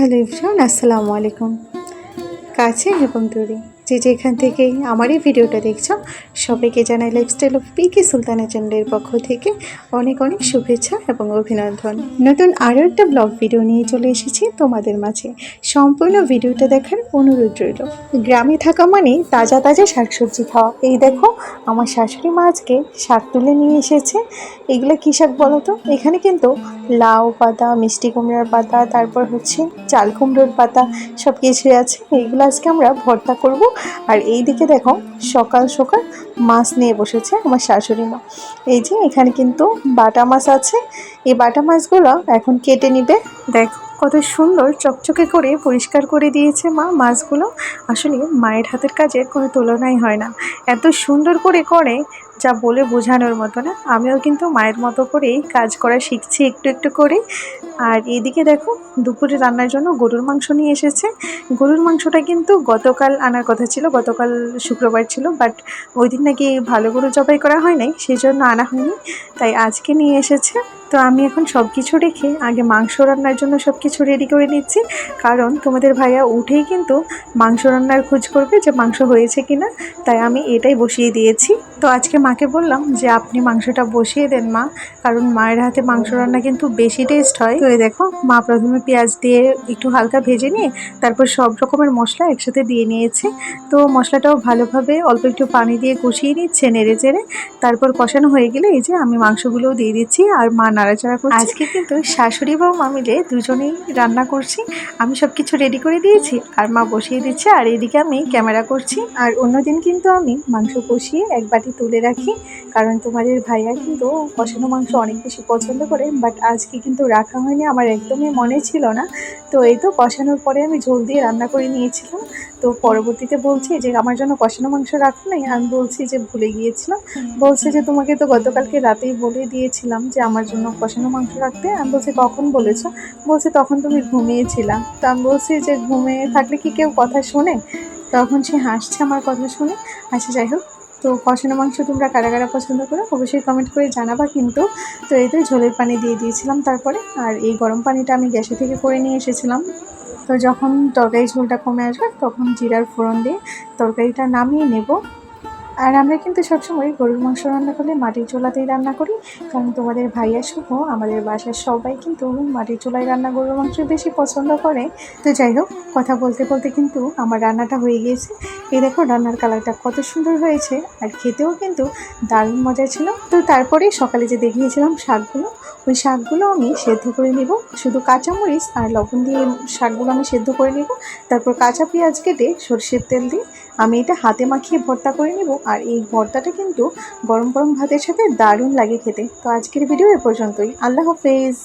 আসসালামু আলাইকুম। কাছে এবং দূরে যে যেখান থেকে আমার এই ভিডিওটা দেখছ, সবাইকে জানাই লাইফস্টাইল অফ পিকে সুলতানা চ্যানেলের পক্ষ থেকে অনেক অনেক শুভেচ্ছা এবং অভিনন্দন। নতুন আরও একটা ব্লগ ভিডিও নিয়ে চলে এসেছি তোমাদের মাঝে। সম্পূর্ণ ভিডিওটা দেখার অনুরোধ রইল। গ্রামে থাকা মানে তাজা তাজা শাকসবজি খাওয়া। এই দেখো, আমার শাশুড়ি মা আজকে শাক তুলে নিয়ে এসেছে। এগুলো কী শাক বলো তো? এখানে কিন্তু লাউ পাতা, মিষ্টি কুমড়ার পাতা, তারপর হচ্ছে চাল কুমড়োর পাতা সব কিছুই আছে। এইগুলো আজকে আমরা ভর্তা করব। আর এই দিকে দেখো, সকাল সকাল মাছ নিয়ে বসেছে আমার শাশুড়ি মা। এই যে এখানে কিন্তু বাটা মাছ আছে। এই বাটা মাছগুলো এখন কেটে নিবে। দেখো, কত সুন্দর চকচকে করে পরিষ্কার করে দিয়েছে মা মাছগুলো। আসলে মায়ের হাতের কাজের কোনো তুলনাই হয় না। এত সুন্দর করে করে যা বলে বোঝানোর মতো না। আমিও কিন্তু মায়ের মতো করেই কাজ করা শিখছি একটু একটু করে। আর এদিকে দেখো, দুপুরে রান্নার জন্য গরুর মাংস নিয়ে এসেছে। গরুর মাংসটা কিন্তু গতকাল আনার কথা ছিল, গতকাল শুক্রবার ছিল বাট ওই দিন নাকি ভালো গরু জবাই করা হয় নাই সেই জন্য আনা হয়নি। তাই আজকে নিয়ে এসেছে। তো আমি এখন সব কিছু রেখে আগে মাংস রান্নার জন্য সব কিছু রেডি করে নিচ্ছি। কারণ তোমাদের ভাইয়া উঠেই কিন্তু মাংস রান্নার খোঁজ করবে যে মাংস হয়েছে কি না তাই আমি এটাই বসিয়ে দিয়েছি। তো আজকে মাকে বললাম যে, আপনি মাংসটা বসিয়ে দেন মা। কারণ মায়ের হাতে মাংস রান্না কিন্তু বেশি টেস্ট হয়। তো দেখো, মা প্রথমে পেঁয়াজ দিয়ে একটু হালকা ভেজে নিয়ে তারপর সব রকমের মশলা একসাথে দিয়ে নিয়েছে। তো মশলাটাও ভালোভাবে অল্প একটু পানি দিয়ে কষিয়ে নিচ্ছে নেড়ে চেড়ে। তারপর কষানো হয়ে গেলে এই যে আমি মাংসগুলোও দিয়ে দিচ্ছি। আর মা নাড়াচাড়া করছে। আজকে কিন্তু শাশুড়ি বৌমা মিলে দুজনেই রান্না করছি। আমি সব কিছু রেডি করে দিয়েছি আর মা বসিয়ে দিচ্ছে আর এদিকে আমি ক্যামেরা করছি। আর অন্যদিন কিন্তু আমি মাংস কষিয়ে এক বাটি তুলে রাখি কারণ তোমাদের ভাইয়া কিন্তু কষানো মাংস অনেক বেশি পছন্দ করে বাট আজকে কিন্তু রাখা হয়নি আমার একদমই মনে ছিল না। তো এই তো কষানোর পরে আমি ঝোল দিয়ে রান্না করে নিয়েছিলাম। তো পরবর্তীতে বলছি যে আমার জন্য কষানো মাংস রাখো নাই? আমি বলছি যে ভুলে গিয়েছিলাম। বলছে যে তোমাকে তো গতকালকে রাতেই বলে দিয়েছিলাম যে আমার জন্য কষানো মাংস রাখতে? আমি বলছি, কখন বলেছ? বলছে, তখন তুমি ঘুমিয়েছিলাম তো আমি বলছি যে, ঘুমিয়ে থাকলে কি কেউ কথা শোনে? তখন সে হাসছে আমার কথা শুনে। আচ্ছা যাই হোক। তো কষানো মাংস তোমরা কারা কারা পছন্দ করো, অবশ্যই কমেন্ট করে জানাবা কিন্তু। তো এই তো ঝোলের পানি দিয়ে দিয়েছিলাম তারপরে। আর এই গরম পানিটা আমি গ্যাসে থেকে করে নিয়ে এসেছিলাম। তো যখন তরকারি ঝোলটা কমে আসবে, তখন জিরার ফোড়ন দিয়ে তরকারিটা নামিয়ে নেব। আর আমরা কিন্তু সবসময় গরুর মাংস রান্না করলে মাটির চুলাতেই রান্না করি। কারণ তোমাদের ভাইয়া সহ আমাদের বাসার সবাই কিন্তু মাটির চুলায় রান্না গরুর মাংস বেশি পছন্দ করে। তো যাই হোক, কথা বলতে বলতে কিন্তু আমার রান্নাটা হয়ে গিয়েছে। এই দেখো রান্নার কালারটা কত সুন্দর হয়েছে। আর খেতেও কিন্তু দারুণ মজা ছিল। তো তারপরে সকালে যে দেখিয়েছিলাম শাকগুলো, ওই শাকগুলো আমি সেদ্ধ করে নেব। শুধু কাঁচামরিচ আর লবণ দিয়ে শাকগুলো আমি সেদ্ধ করে নেব। তারপর কাঁচা পেঁয়াজ কেটে সর্ষের তেল দিয়ে আমি এটা হাতে মাখিয়ে ভর্তা করে নেব। আর এই ভর্তাটা কিন্তু গরম গরম ভাতের সাথে দারুণ লাগে খেতে। তো আজকের ভিডিও এ পর্যন্তই। আল্লাহ হাফেজ।